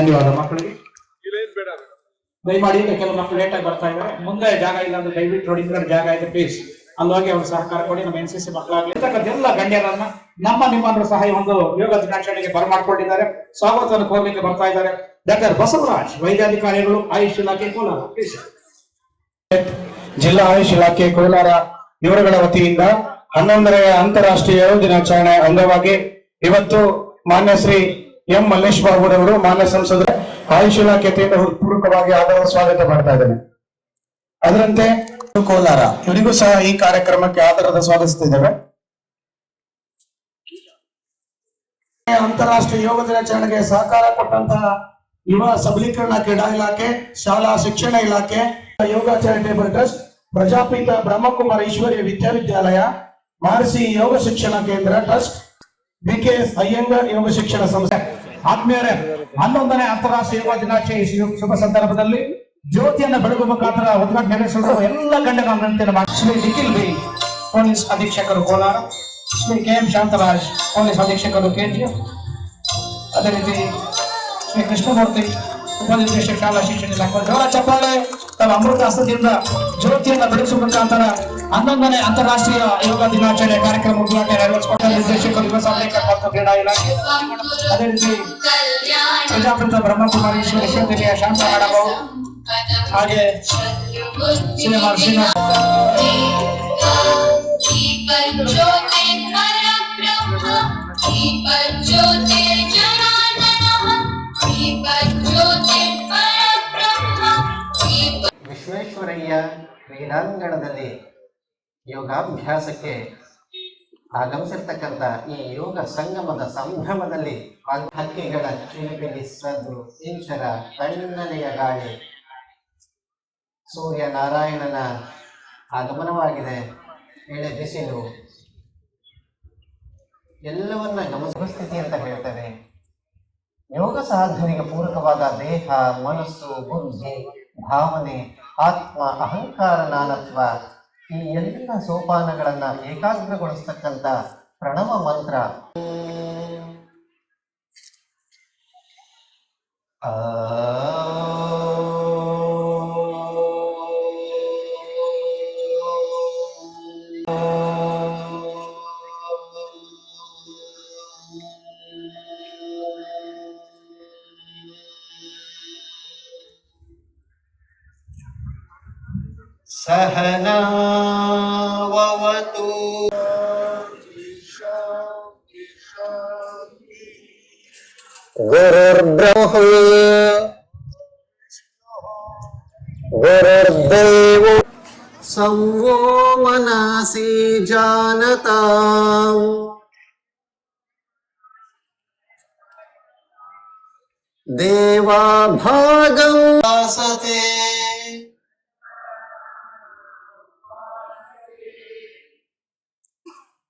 ಧನ್ಯವಾದ ಮಕ್ಕಳಿಗೆ. ದಯಮಾಡಿ ಕೆಲವು ಮಕ್ಕಳು ಲೇಟ್ ಆಗಿ ಬರ್ತಾ ಇದ್ದಾರೆ. ಮುಂದೆ ಜಾಗ ಇಲ್ಲ ಅಂದ್ರೆ ದಯವಿಟ್ಟು ರೋಡ್ ಜಾಗ ಇದೆ ಪ್ಲೀಸ್ ಅಲ್ಲೋಗಿ ಅವರು ಸಹಕಾರ ಕೊಡಿ ನಮ್ಮ ಎನ್ ಸಿ ಸಿ ಮಕ್ಕಳಾಗಲಿ. ಎಲ್ಲ ಗಣ್ಯರನ್ನ ನಮ್ಮ ನಿಮ್ಮರ ಸಹ ಒಂದು ಯೋಗ ದಿನಾಚರಣೆಗೆ ಬರಮಾಡ್ಕೊಂಡಿದ್ದಾರೆ ಸ್ವಾಗತವನ್ನು ಕೋರ್ಲಿಕ್ಕೆ ಬರ್ತಾ ಇದ್ದಾರೆ. ಡಾಕ್ಟರ್ ಬಸವರಾಜ್ ವೈದ್ಯಾಧಿಕಾರಿಗಳು ಆಯುಷ್ ಇಲಾಖೆ ಕೋಲಾರ. ಪ್ಲೀಸ್ ಜಿಲ್ಲಾ ಆಯುಷ್ ಇಲಾಖೆ ಕೋಲಾರ ಇವರುಗಳ ವತಿಯಿಂದ ಹನ್ನೊಂದನೆಯ ಅಂತಾರಾಷ್ಟ್ರೀಯ ಯೋಗ ದಿನಾಚರಣೆ ಅಂಗವಾಗಿ ಇವತ್ತು ಮಾನ್ಯ ಶ್ರೀ ಎಂ ಮಲ್ಲೇಶ್ ಬಾಬುರವರು ಮಾನ್ಯ ಸಂಸದ ಆಯುಷ್ ಇಲಾಖೆಯಿಂದ ಹೃತ್ಪೂರ್ವಕವಾಗಿ ಆದರ ಸ್ವಾಗತ ಮಾಡ್ತಾ ಇದ್ದೇನೆ. ಅದರಂತೆ ಕೋಲಾರ, ಇವರಿಗೂ ಸಹ ಈ ಕಾರ್ಯಕ್ರಮಕ್ಕೆ ಆಧಾರದ ಸ್ವಾಗತಿಸುತ್ತಿದ್ದೇವೆ ಅಂತಾರಾಷ್ಟ್ರೀಯ ಯೋಗ ದಿನಾಚರಣೆಗೆ ಸಹಕಾರ ಕೊಟ್ಟಂತಹ ಯುವ ಸಬಲೀಕರಣ ಕ್ರೀಡಾ ಇಲಾಖೆ, ಶಾಲಾ ಶಿಕ್ಷಣ ಇಲಾಖೆ ಯೋಗ ಚಾರಿಟೇಬಲ್ ಟ್ರಸ್ಟ್ ಪ್ರಜಾಪಿತ ಬ್ರಹ್ಮಕುಮಾರ ಈಶ್ವರ್ಯ ವಿದ್ಯಾವಿದ್ಯಾಲಯ ಮಾರ್ಸಿ ಯೋಗ ಶಿಕ್ಷಣ ಕೇಂದ್ರ ಟ್ರಸ್ಟ್ ಬಿಕೆಎಸ್ ಅಯ್ಯಂಗರ್ ಯೋಗ ಶಿಕ್ಷಣ ಸಂಸ್ಥೆ. ಆತ್ಮೀಯರೇ, ಹನ್ನೊಂದನೇ ಅಂತಾರಾಷ್ಟ್ರೀಯ ಯುವ ದಿನಾಚರಣೆ ಶುಭ ಸಂದರ್ಭದಲ್ಲಿ ಜ್ಯೋತಿಯನ್ನ ಬೆಳಗುವ ಮುಖಾಂತರ ಉದ್ಘಾಟನೆ ನೆರವೇರಿಸಲು ಎಲ್ಲ ಗಣ್ಯರ ವಿನಂತಿಯನ್ನು Shri Nikhil B, police ಅಧೀಕ್ಷಕರು Kolar, Shri K M Shantaraj, police ಅಧೀಕ್ಷಕರು ಕೇಂದ್ರ ಅದೇ ರೀತಿ ಶ್ರೀ ಕೃಷ್ಣಮೂರ್ತಿ, ಉಪನಿರ್ದೇಶಕ ಶಾಲಾ ಶಿಕ್ಷಣ ಇಲಾಖೆ ಜೋರ ಚಪ್ಪಾಳೆ ತಮ್ಮ ಅಮೃತ ಹಸ್ತದಿಂದ ಜ್ಯೋತಿಯನ್ನ ಬೆಳೆಸುವ ಮುಖಾಂತರ ಹನ್ನೊಂದನೇ ಅಂತಾರಾಷ್ಟ್ರೀಯ ಯೋಗ ದಿನಾಚರಣೆ ಕಾರ್ಯಕ್ರಮ ಉದ್ಘಾಟನೆ ನೆರವೇರಿಸಿಕೊಂಡ ನಿರ್ದೇಶಕರು ಯುವ ಸಬಲೀಕರಣ ಮತ್ತು ಕ್ರೀಡಾ ಇಲಾಖೆ. ಅದೇ ರೀತಿ ಪ್ರಜಾಪಿತ ಬ್ರಹ್ಮಕುಮಾರಿ ವಿಶ್ವವಿದ್ಯಾಲಯ ಶಾಂತ ಮಾಡಬಹುದು. ಹಾಗೆ ಶ್ರೀಮಾನ್ ಶ್ರೀನಿವಾಸ. ವಿಶ್ವೇಶ್ವರಯ್ಯ ಕ್ರೀಡಾಂಗಣದಲ್ಲಿ ಯೋಗಾಭ್ಯಾಸಕ್ಕೆ ಆಗಮಿಸಿರ್ತಕ್ಕಂಥ ಈ ಯೋಗ ಸಂಗಮದ ಸಂಭ್ರಮದಲ್ಲಿ ಹಕ್ಕಿಗಳ ಚಿಲಿಪಿಲಿ ಸದ್ದು, ಈಶ್ವರ, ತಣ್ಣನೆಯ ಗಾಳಿ, ಸೂರ್ಯ ನಾರಾಯಣನ ಆಗಮನವಾಗಿದೆ. ಎಳೆ ಬಿಸಿಲು ಎಲ್ಲವನ್ನ ಗಮನಸ್ಥಿತಿ ಅಂತ ಹೇಳ್ತೇವೆ. ಯೋಗ ಸಾಧನೆಗೆ ಪೂರಕವಾದ ದೇಹ, ಮನಸ್ಸು, ಬುದ್ಧಿ, ಭಾವನೆ ಆತ್ಮ ಅಹಂಕಾರ ನಾನತ್ವ ಈ ಎಲ್ಲ ಸೋಪಾನಗಳನ್ನು ಏಕಾಗ್ರಗೊಳಿಸ್ತಕ್ಕಂಥ ಪ್ರಣವ ಮಂತ್ರ. ಆ सहना ववतु। गुरुर्ब्रह्म। गुरुर्देव। संवो मनासि जानता। देवाभागं भासते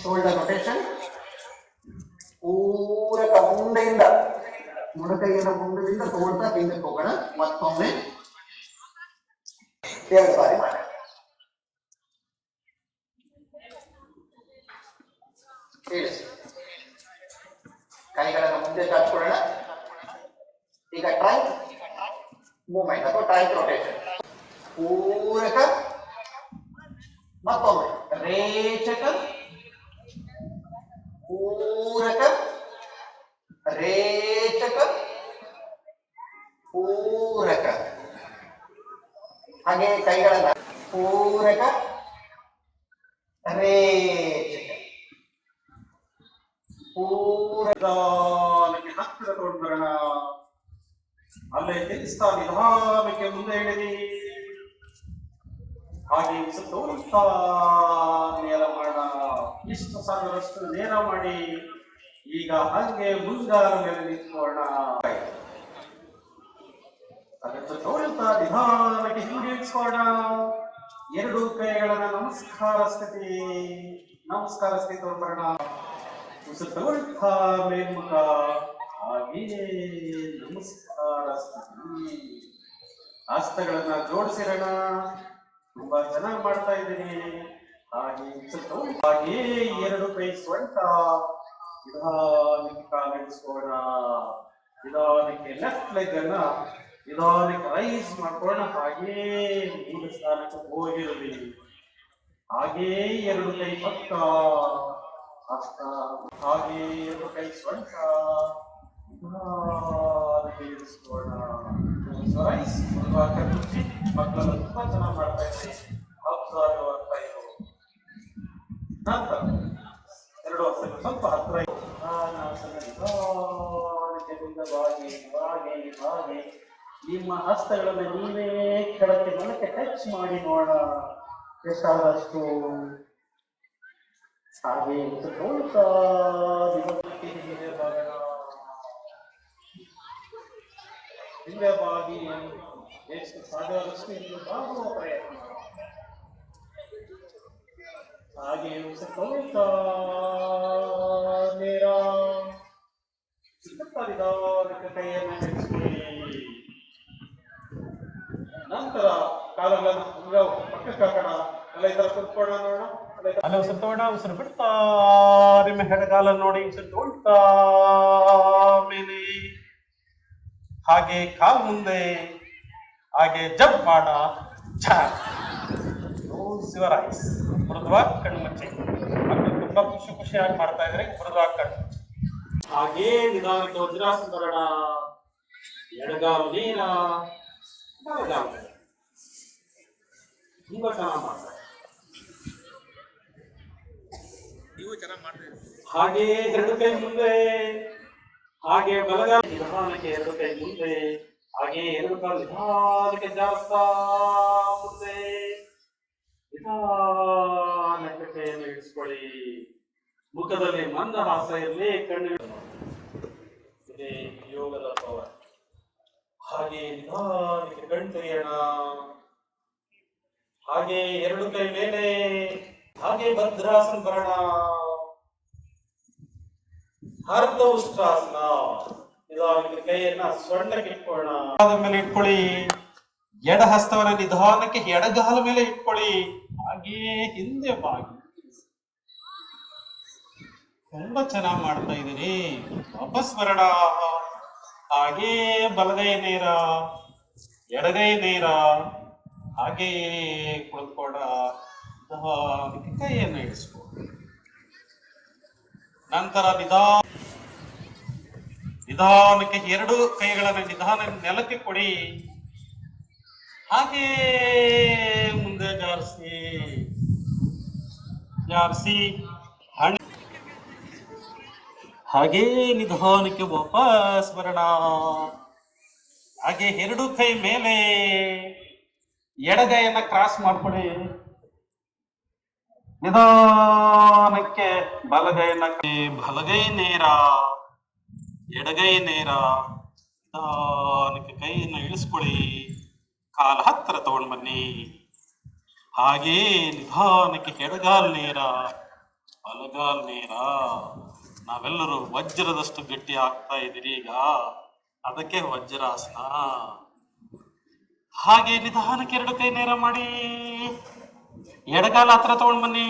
ಶೋಲ್ಡರ್ ರೊಟೇಷನ್ ಪೂರಕ ಮುಂದೆಯಿಂದ ಮೊಣಕೈಯಿಂದ ಮುಂದದಿಂದ ತಗೊಳ್ತಾ ಹಿಂದಕ್ಕೆ ಹೋಗೋಣ. ಮತ್ತೊಮ್ಮೆ. ಎರಡು ಬಾರಿ ಮಾಡಿ ಕೈಗಳನ್ನು ಮುಂದೆ ಚಾಚ್ಕೊಳ್ಳೋಣ. ಈಗ ಟ್ರೈ ಮೂವ್ಮೆಂಟ್ ಅಥವಾ ಟ್ರೈ ರೊಟೇಷನ್ ಪೂರಕ ಮತ್ತೊಮ್ಮೆ ರೇಚಕ ಪೂರಕ ರೇಚಕ ಪೂರಕ ಹಾಗೆ ಕೈಗಳನ್ನ ಪೂರಕ ರೇಚಕ. ಪೂರಕ ನಿಧಾನಕ್ಕೆ ಹತ್ತಿರ ತಗೊಂಡು ಬರೋಣ. ಅಲ್ಲೇ ತಿಳಿಸ್ತಾ ನಿಧಾನಕ್ಕೆ ಮುಂದೆ ಹೇಳಿರಿ ಹಾಗೆ ಸುತ್ತ ನೇರ ಮಾಡ ಇಷ್ಟು ಸಾವಿರಷ್ಟು ನೇರ ಮಾಡಿ ಈಗ ಹಾಗೆ ಮುಂಗಾರ ಮೇಲೆ ನಿಂತ್ಕೊಳ್ಳೋಣ ಅದಕ್ಕೆ ತೋಳ್ತಾ ನಿಧಾನಕ್ಕೆ ಹಿಂಗೆ ಇಳಿಸ್ಕೊಳ್ಳೋಣ ಎರಡು ಕೈಗಳನ್ನ ನಮಸ್ಕಾರ ಸ್ಥಿತಿ. ನಮಸ್ಕಾರ ಸ್ಥಿತಿ ತಗೊಂಡ್ಬರೋಣ ಉಸಿರು ತಗೊಳ್ತಾ ಮೇಲ್ಮುಖ. ಹಾಗೆಯೇ ನಮಸ್ಕಾರ ಸ್ಥಿತಿ. ಹಸ್ತಗಳನ್ನ ಜೋಡಿಸಿರೋಣ. ತುಂಬಾ ಚೆನ್ನಾಗಿ ಮಾಡ್ತಾ ಇದ್ದೀನಿ ಹಾಗೆ ಹಾಗೆ ಎರಡು ಕೈ ಸ್ವಂತ ನಿಧಾನಕ್ಕೆ ಕಾಲಿಡಿಸ್ಕೋಣ ನಿಧಾನಕ್ಕೆ ಲೆಫ್ಟ್ ಲೆಗ್ ಅನ್ನ ನಿಧಾನಕ್ಕೆ ರೈಸ್ ಮಾಡ್ಕೊಳ್ಳೋಣ ಹಾಗೇ ಮೂಲ ಸ್ಥಾನಕ್ಕೆ ಹೋಗಿರಲಿ. ಹಾಗೇ ಎರಡು ಕೈ ಪಕ್ಕ, ಅಷ್ಟ. ಹಾಗೆ ಎರಡು ಕೈ ಸ್ವಂತ ನಿಧಾನಕ್ಕೆ ಇಳಿಸ್ಕೋಣ ರೈಸ್ ಕಣ್ಣುಚ್ಚಿ ಮಕ್ಕಳನ್ನು ತುಂಬಾ ಚೆನ್ನಾಗಿ ಮಾಡ್ತಾ ಇದ್ರಿ ಅಬ್ಸರ್ವ್ ಆಗ್ತಾ ಇದ್ರು ನಂತರ ಎರಡು ವರ್ಷಗಳು ಸ್ವಲ್ಪ ಹತ್ರ ಬಾಗಿ ಬಾಗಿ ಬಾಗಿ ನಿಮ್ಮ ಹಸ್ತಗಳನ್ನು ನೀವೇ ಕೆಳಕ್ಕೆ ಮನಕ್ಕೆ ಟಚ್ ಮಾಡಿ ನೋಡೋಣ. ಎಷ್ಟಾದಷ್ಟು ಹಾಗೆ ಬಾಗೋಣ. ಹಿಂದೆ ಬಾಗಿ ಎಷ್ಟು ಸಾಧ್ಯವಾದಷ್ಟು ಹಿಂದೆ ಬಾಗುವ ಪ್ರಯತ್ನ ಹಾಗೆ ತಗೊಳ್ತಾ ನೇರ ನಿಧಾನಕ್ಕೆ ಕೈಯನ್ನು ಹಿಡಿಸ್ಕೊಳ್ಳಿ ನಂತರ ಕಾಲ ಪುನಃ ಪಕ್ಕಕ್ಕೆ ಹಾಕೋಣ ಎಲ್ಲ ಈ ತರ ಕುತ್ಕೊಳ್ಳೋಣ ನೋಡೋಣ ಅಲ್ಲ ಉಸಿರು ಉಸಿರು ಬಿಡ್ತಾ, ನಿಮ್ಮ ಹೆಡಗಾಲ ನೋಡಿ ಉಸಿರು ತೋಳ್ತಾ ಮೇಲೆ ಹಾಗೆ ಕಾಲು ಮುಂದೆ ಹಾಗೆ ಜಂಪ್ ಮಾಡ. ಶಿವರಾಯ್ಸ್ ಮೃದುವಾಗಿ ಕಣ್ಣು ಮುಚ್ಚಿ. ಮಕ್ಕಳು ತುಂಬಾ ಖುಷಿ ಖುಷಿಯಾಗಿ ಮಾಡ್ತಾ ಇದ್ರೆ. ಮೃದುವಾಗಿ ಕಣ್ಣು. ಹಾಗೇ ನಿಧಾನಕ್ಕೆ ವಜ್ರಾಸನ ಬರೋಣ. ಎಡಗಾಲು ನೀರ ಬಲಗಾಲು ತುಂಬಾ ಚೆನ್ನಾಗಿ ಮಾಡ್ತಾರೆ ಹಾಗೆ ಎರಡು ಕೈ ಮುಂದೆ. ಹಾಗೆ ಬಲಗಾಲ ನಿಧಾನಕ್ಕೆ ಎರಡು ಕೈ ಮುಂದೆ. ಹಾಗೆ ಎರಡು ಕಾಲು ನಿಧಾನಕ್ಕೆ ಜಾಸ್ತಾ ಮುಂದೆ ಕೈಯನ್ನು ಇಳಿಸ್ಕೊಳ್ಳಿ ಮುಖದಲ್ಲಿ ಮಂದಹಾಸ ಇರಲಿ, ಕಣ್ಣು ಇದೇ ಯೋಗದ ಪವರ್. ಹಾಗೆ ನಿಧಾನಕ್ಕೆ ಕಣ್ ತೆರೆಯೋಣ ಹಾಗೆ ಎರಡು ಕೈ ಮೇಲೆ. ಹಾಗೆ ಭದ್ರಾಸನ ಬರೋಣ. ಅರ್ಧ ಕೈಯನ್ನ ಮೇಲೆ ಇಟ್ಕೊಳ್ಳಿ. ಎಡ ಹಸ್ತವನ್ನ ನಿಧಾನಕ್ಕೆ ಎಡಗಾಲ ಮೇಲೆ ಇಟ್ಕೊಳ್ಳಿ. ಹಾಗೇ ಹಿಂದೆ ಬಾಗಿ. ತುಂಬಾ ಚೆನ್ನಾಗಿ ಮಾಡ್ತಾ ಇದ್ದೀನಿ. ವಾಪಸ್ ಬರೋಣ. ಹಾಗೇ ಬಲಗೈ ನೇರ. ಎಡಗೈ ನೇರ. ಹಾಗೆಯೇ ಕುಳಿತುಕೊಂಡ ಕೈಯನ್ನು ಇಳಿಸ್ಕೊ ನಂತರ ನಿಧಾನ ನಿಧಾನಕ್ಕೆ ಎರಡು ಕೈಗಳನ್ನು ನಿಧಾನ ನೆಲಕ್ಕೆ ಕೊಡಿ. ಹಾಗೆ ಮುಂದೆ ಜಾರಿಸಿ. ಜಾರಿಸಿ. ಹಾಗೆ ನಿಧಾನಕ್ಕೆ ವಾಪಸ್ ಬರೋಣ. ಹಾಗೆ ಎರಡು ಕೈ ಮೇಲೆ ಎಡಗೈಯನ್ನ ಕ್ರಾಸ್ ಮಾಡ್ಕೊಡಿ. ನಿಧಾನಕ್ಕೆ ಬಲಗೈನ ಬಲಗೈ ನೇರ. ಎಡಗೈ ನೇರ, ನಿಧಾನಕ್ಕೆ ಕೈಯನ್ನು ಇಳಿಸ್ಕೊಳ್ಳಿ. ಕಾಲ ಹತ್ತಿರ ತಗೊಂಡು ಬನ್ನಿ ಹಾಗೇ ನಿಧಾನಕ್ಕೆ ಎಡಗಾಲ್ ನೇರ, ಬಲಗಾಲ್ ನೇರ. ನಾವೆಲ್ಲರೂ ವಜ್ರದಷ್ಟು ಗಟ್ಟಿ ಆಗ್ತಾ ಇದ್ದೀರಿ ಈಗ. ಅದಕ್ಕೆ ವಜ್ರಾಸನ. ಹಾಗೆ ನಿಧಾನಕ್ಕೆ ಎರಡು ಕೈ ನೇರ ಮಾಡಿ. ಎಡಗಾಲ ಹತ್ರ ತಗೊಂಡು ಬನ್ನಿ.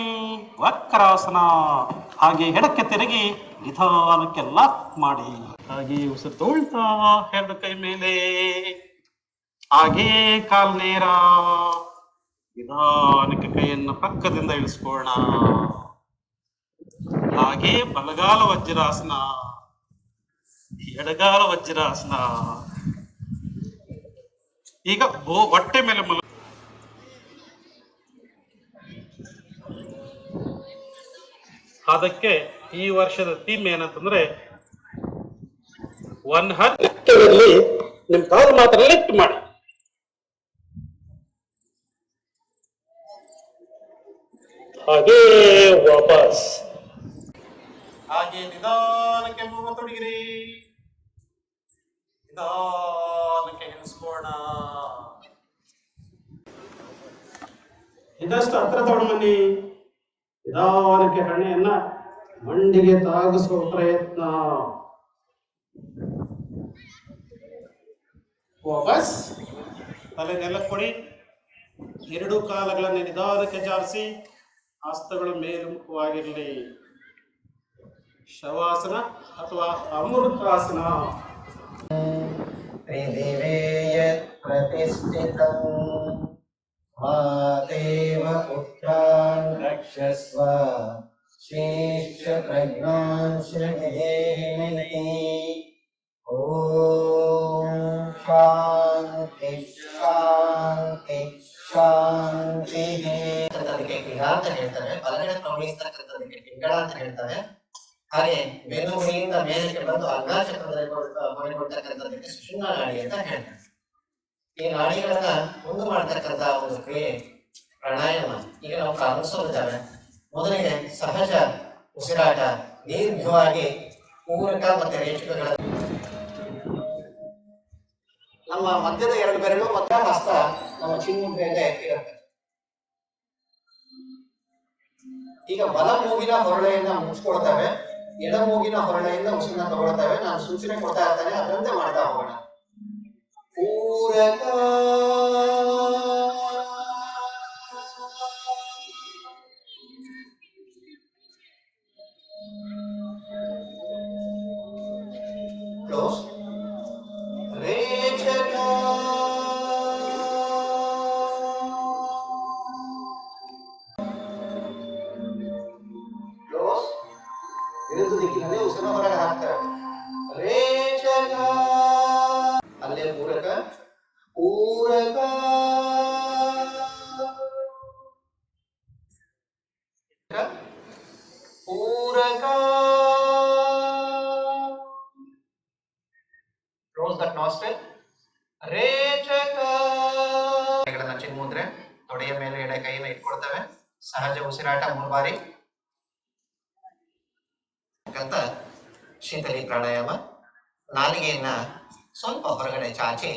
ವಕ್ರಾಸನ. ಹಾಗೆ ಎಡಕ್ಕೆ ತಿರುಗಿ ನಿಧಾನಕ್ಕೆ ಲಾಕ್ ಮಾಡಿ. ಹಾಗೆ ಉಸಿರು ತೋಳ್ತಾ ಎರಡು ಕೈ ಮೇಲೆ. ಹಾಗೆ ಕಾಲ್ ನೇರ. ನಿಧಾನಕ್ಕೆ ಕೈಯನ್ನ ಪಕ್ಕದಿಂದ ಇಳಿಸ್ಕೊಳ್ಳೋಣ. ಹಾಗೆ ಬಲಗಾಲ ವಜ್ರಾಸನ. ಎಡಗಾಲ ವಜ್ರಾಸನ. ಈಗ ಹೊಟ್ಟೆ ಮೇಲೆ ಮಲ ಅದಕ್ಕೆ ಈ ವರ್ಷದ ಥೀಮ್ ಏನಂತಂದ್ರೆ ಒನ್ ಹತ್ತರಲ್ಲಿ ನಿಮ್ ಕಾಲು ಮಾತ್ರ ಲಿಫ್ಟ್ ಮಾಡಿ. ಹಾಗೆ ವಾಪಸ್. ಹಾಗೆ ನಿಧಾನಕ್ಕೆ ಮೂವ ತೊಡಗಿರಿ. ನಿಧಾನಕ್ಕೆ ಹೆಣಿಸ್ಕೋಣ ಇದಷ್ಟು ಹತ್ರ ತಗೊಂಡು ಬನ್ನಿ. ನಿಧಾನಕ್ಕೆ ಹಣೆಯನ್ನ ಮಂಡಿಗೆ ತಾಗಿಸುವ ಪ್ರಯತ್ನ. ವಾಪಸ್. ತಲೆ ನೆಲಕ್ಕೆ ಕೊಡಿ. ಎರಡು ಕಾಲಗಳನ್ನು ನಿಧಾನಕ್ಕೆ ಜಾರಿಸಿ ಹಸ್ತಗಳು ಮೇಲ್ಮುಖವಾಗಿರಲಿ ಶವಾಸನ ಅಥವಾ ಅಮೃತಾಸನ. ಪ್ರತಿಷ್ಠಿತ. मातेव पुत्रान् रक्षस्व श्रेष्ठ प्रज्ञांशनिधेहिनी ॐ शान्ति ಶಾಂತಿ ಶಾಂತಿಃ ಅದಕ್ಕೆ ಕಿಗ ಅಂತ ಹೇಳ್ತಾರೆ ಬಲಗಡೆ ಪ್ರವಹಿಸ್ತಕ್ಕಂಥದಕ್ಕೆ ಪಿಂಗಳ ಅಂತ ಹೇಳ್ತಾರೆ ಹಾಗೆ ಬೆನ್ನುಹುಡಿಯಿಂದ ಮೇಲಕ್ಕೆ ಬಂದು ಅರ್ಧಾಚಕ್ರದಲ್ಲಿ ಹೊರಕೊಡ್ತಕ್ಕಂಥದಕ್ಕೆ ಸುಷುಮ್ನ ನಾಡಿ ಅಂತ ಹೇಳ್ತಾರೆ ಈ ನಾಡಿಗಳನ್ನ ಮುಂದೆ ಮಾಡ್ತಕ್ಕಂಥ ಒಂದು ಕ್ರಿಯೆ, ಪ್ರಾಣಾಯಾಮ. ಈಗ ನಾವು ಪ್ರಾರಂಭಿಸೋದಿದ್ದಾವೆ ಮೊದಲಿಗೆ ಸಹಜ ಉಸಿರಾಟ, ದೀರ್ಘವಾಗಿ ಪೂರಕ ಮತ್ತೆ ರೇಷ್ಮೆಗಳ ನಮ್ಮ ಮಧ್ಯದ ಎರಡು ಬೆರಳು ಮತ್ತು ಹಸ್ತ ನಮ್ಮ ಚಿನ್ಮುದ್ರೆಯಲ್ಲೇ ಇರುತ್ತೆ. ಈಗ ಬಲ ಮೂಗಿನ ಹೊರಳೆಯನ್ನ ಮುಚ್ಕೊಳ್ತವೆ, ಎಡ ಮೂಗಿನ ಹೊರಳೆಯಿಂದ ಉಸಿರನ್ನ ತಗೊಳ್ತವೆ. ನಾನು ಸೂಚನೆ ಕೊಡ್ತಾ ಇರ್ತೇನೆ, ಅದರಂತೆ ಮಾಡ್ತಾ ಹೋಗೋಣ. huracán. ಪೂರಕ ಕ್ಲೋಸ್ ದಟ್ ನಾಸ್ಟಲ್ ರೇಚಕ ಕೈಗಳನ್ನ ಚಿನ್ಮುದ್ರೆ ತೊಡೆಯ ಮೇಲೆ ಎಡೆ ಕೈಯನ್ನು ಇಟ್ಕೊಳ್ತವೆ. ಸಹಜ ಉಸಿರಾಟ ಮೂರು ಬಾರಿ. ಅಂತ ಶೀತಲಿ ಪ್ರಾಣಾಯಾಮ. ನಾಲಿಗೆಯನ್ನ ಸ್ವಲ್ಪ ಹೊರಗಡೆ ಚಾಚಿ,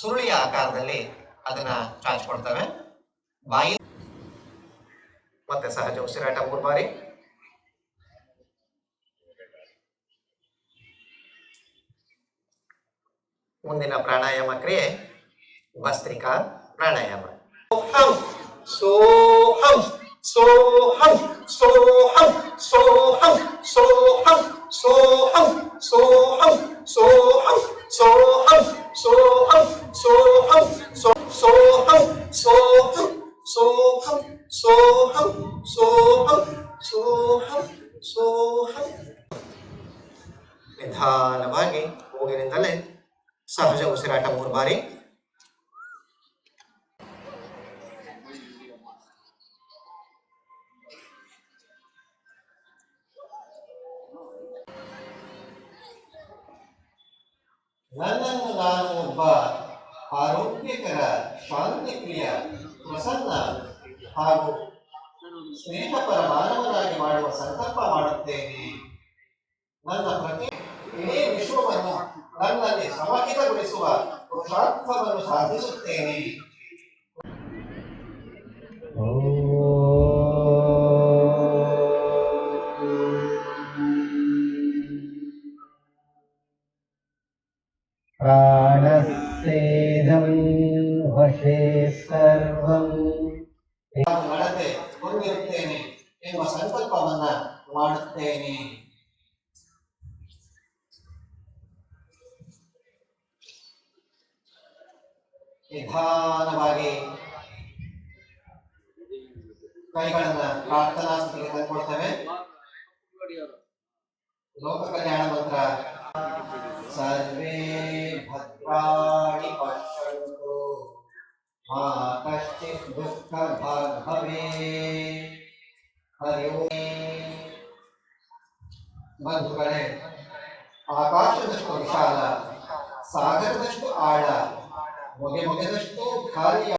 ಸುರುಳಿಯ ಆಕಾರದಲ್ಲಿ ಅದನ್ನ ಚಾಚ್ಕೊಳ್ತವೆ. ಬಾಯಿ ಮತ್ತೆ ಸಹಜ ಉಸಿರಾಟ ಮೂರು ಬಾರಿ. ಮುಂದಿನ ಪ್ರಾಣಾಯಾಮ ಕ್ರಿಯೆ ಭಸ್ತ್ರಿಕಾ ಪ್ರಾಣಾಯಾಮ ಸೋಹಂ ಸೋಹಂ ಸೋಹಂ ಸೋಹಂ ಸೋಹಂ ಸೋಹಂ ಸೋಹಂ ಸೋಹಂ ಸೋಹಂ ಸೋಹಂ ಸೋಹಂ ಸೋಹಂ ಸೋಹಂ ಸೋಹಂ ಸೋಹಂ ಸೋಹಂ ಸೋಹಂ ಸೋಹಂ ನಿಧಾನವಾಗಿ ಮೂಗಿನಿಂದಲೇ ಸಹಜ ಬಾರಿ. ನನ್ನನ್ನು ನಾನು ಒಬ್ಬ ಆರೋಗ್ಯಕರ ಶಾಂತಿಪ್ರಿಯ, ಪ್ರಸನ್ನ ಹಾಗೂ ಸ್ನೇಹಪರ ಮಾನವನಾಗಿ ಮಾಡುವ ಸಂಕಲ್ಪ ಮಾಡುತ್ತೇನೆ. ನನ್ನ ಪ್ರತಿ ಇಡೀ ವಿಶ್ವವನ್ನು ನನ್ನಲ್ಲಿ ಸಮಹಿತಗೊಳಿಸುವ ಪುರುಷಾರ್ಥವನ್ನು ಸಾಧಿಸುತ್ತೇನೆ. ಪ್ರಾಣಸ್ಸೇದಂ ವಶೇ ಸರ್ವಂ. ನಡತೆ ಹೊಂದಿರುತ್ತೇನೆ ಎಂಬ ಸಂಕಲ್ಪವನ್ನ ಮಾಡುತ್ತೇನೆ. ನಿಧಾನವಾಗಿ ಕೈಗಳನ್ನ ಪ್ರಾರ್ಥನಾ ಸ್ಥಿತಿಗೆ ತಂದ್ಕೊಳ್ತೇವೆ ಲೋಕ ಕಲ್ಯಾಣ ಮಂತ್ರ ಸರ್ವೇ ಭದ್ರಾಣಿ ಪಶ್ಯಂತು ಮಾ ಕಶ್ಚಿತ್ ದುಃಖ ಭಾಗ್ ಭವೇ ಹರಿ ಓಂ. ಬಂಧುಗಳೇ ಆಕಾಶದಷ್ಟು ವಿಶಾಲ ಸಾಗರದಷ್ಟು ಆಳ वगैरह वगैरह तो हर